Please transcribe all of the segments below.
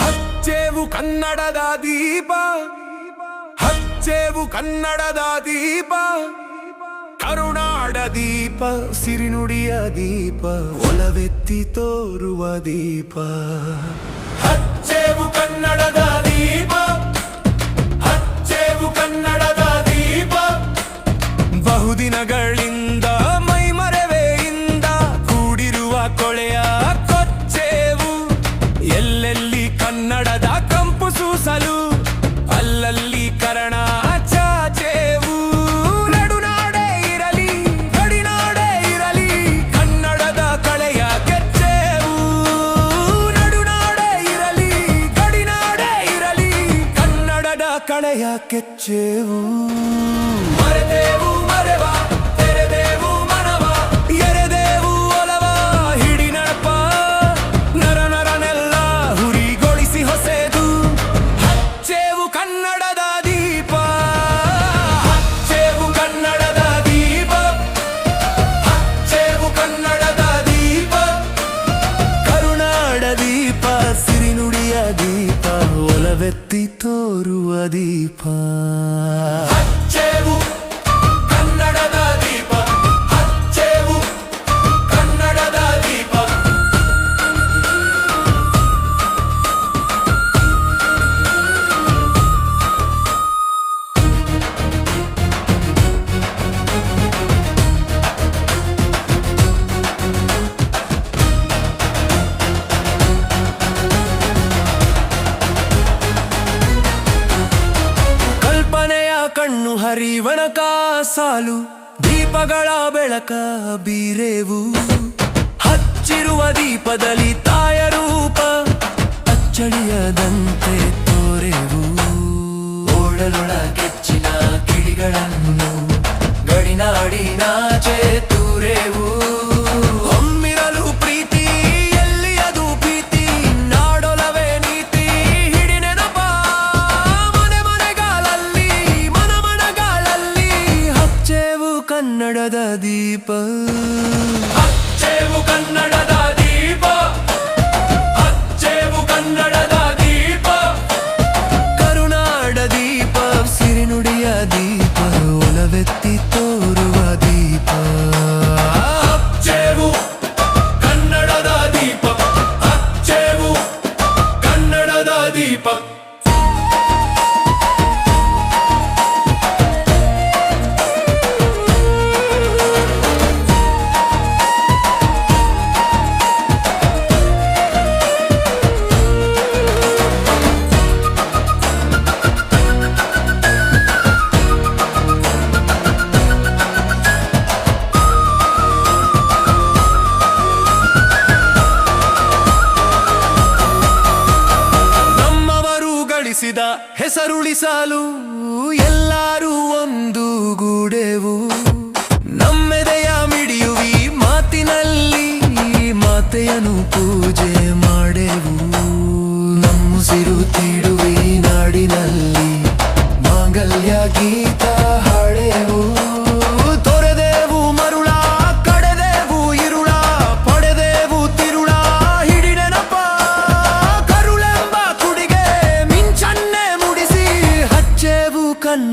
ಹಚ್ಚೇವು ಕನ್ನಡದ ದೀಪ, ಹಚ್ಚೇವು ಕನ್ನಡದ ದೀಪ, ಕರುಣಾಡ ದೀಪ, ಸಿರಿನುಡಿಯ ದೀಪ, ಒಲವೆತ್ತಿ ತೋರುವ ದೀಪ. ಹಚ್ಚೇವು ಕನ್ನಡ ಕಳೆಯ ಕೆಚ್ಚೇವು. ಮರೆತೆವು. ഒരു അദീപ ಹರಿವಣ ಕಾಸಾಲು ದೀಪಗಳ ಬೆಳಕ ಬೀರೆವು. ಹಚ್ಚಿರುವ ದೀಪದಲ್ಲಿ ತಾಯ ರೂಪ ಅಚ್ಚಳಿಯದಂತೆ ತೋರೆವು. ಓಡಲೊಳ ಕೆಚ್ಚಿನ ಕಿಡಿಗಳನ್ನು ಗಡಿನಾಡಿನಾಚೆ ಕನ್ನಡದ ದೀಪ ಕನ್ನಡದ ಹೆಸರುಳಿಸಲು. ಎಲ್ಲರೂ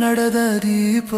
ಕನ್ನಡದ ದೀಪ.